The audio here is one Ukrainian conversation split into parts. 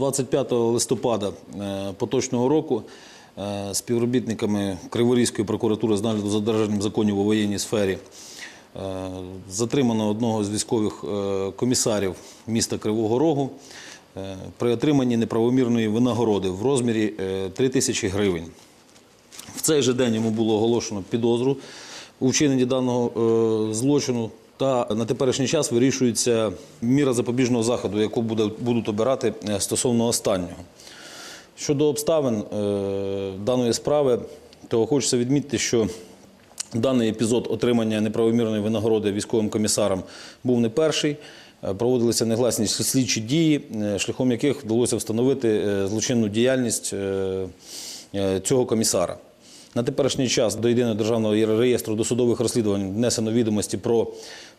25 листопада е, поточного року е, співробітниками Криворізької прокуратури з нагляду за додержанням законів у воєнній сфері е, затримано одного з військових комісарів міста Кривого Рогу при отриманні неправомірної винагороди в розмірі е, 3 тисячі гривень. В цей же день йому було оголошено підозру у вчиненні даного злочину. Та на теперішній час вирішується міра запобіжного заходу, яку будуть обирати е, стосовно останнього. Щодо обставин е, даної справи, то хочеться відмітити, що даний епізод отримання неправомірної винагороди військовим комісарам був не перший. Е, Проводилися негласні слідчі дії, шляхом яких вдалося встановити злочинну діяльність цього комісара. На теперішній час до єдиного державного реєстру досудових розслідувань внесено відомості про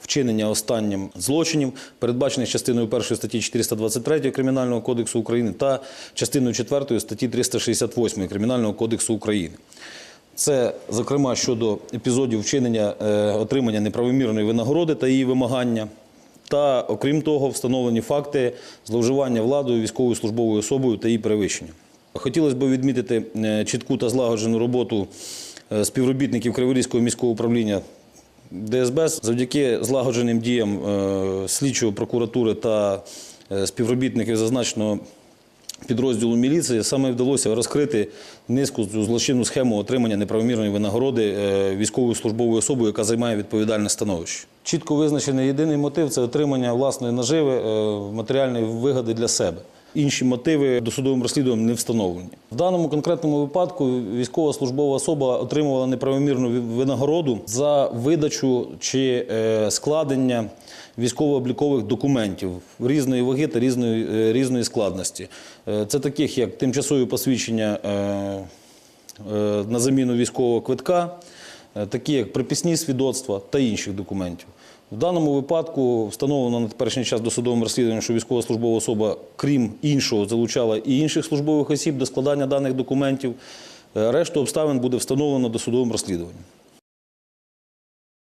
вчинення останнім злочинів, передбачених частиною 1 статті 423 Кримінального кодексу України та частиною 4 статті 368 Кримінального кодексу України. Це, зокрема, щодо епізодів вчинення е, отримання неправомірної винагороди та її вимагання. Та, окрім того, встановлені факти зловживання владою, військовою службовою особою та її перевищення. Хотілося б відмітити е, чітку та злагоджену роботу е, співробітників Криворізького міського управління ДСБ завдяки злагодженим діям е, слідчої прокуратури та співробітників зазначеного підрозділу міліції саме вдалося розкрити низку злочинну схему отримання неправомірної винагороди військовою службовою особою, яка займає відповідальне становище. Чітко визначений єдиний мотив це отримання власної наживи, матеріальної вигоди для себе. Інші мотиви досудовим розслідуванням не встановлені. В даному конкретному випадку військова службова особа отримувала неправомірну винагороду за видачу чи е, складення військово-облікових документів різної ваги та різної, е, різної складності. Е, Це таких як тимчасові посвідчення на заміну військового квитка, такі як приписні свідоцтва та інших документів. В даному випадку встановлено на теперішній час досудовим розслідуванням, що військова особа, крім іншого, залучала і інших службових осіб до складання даних документів. Е, Решту обставин буде встановлено досудовим розслідуванням.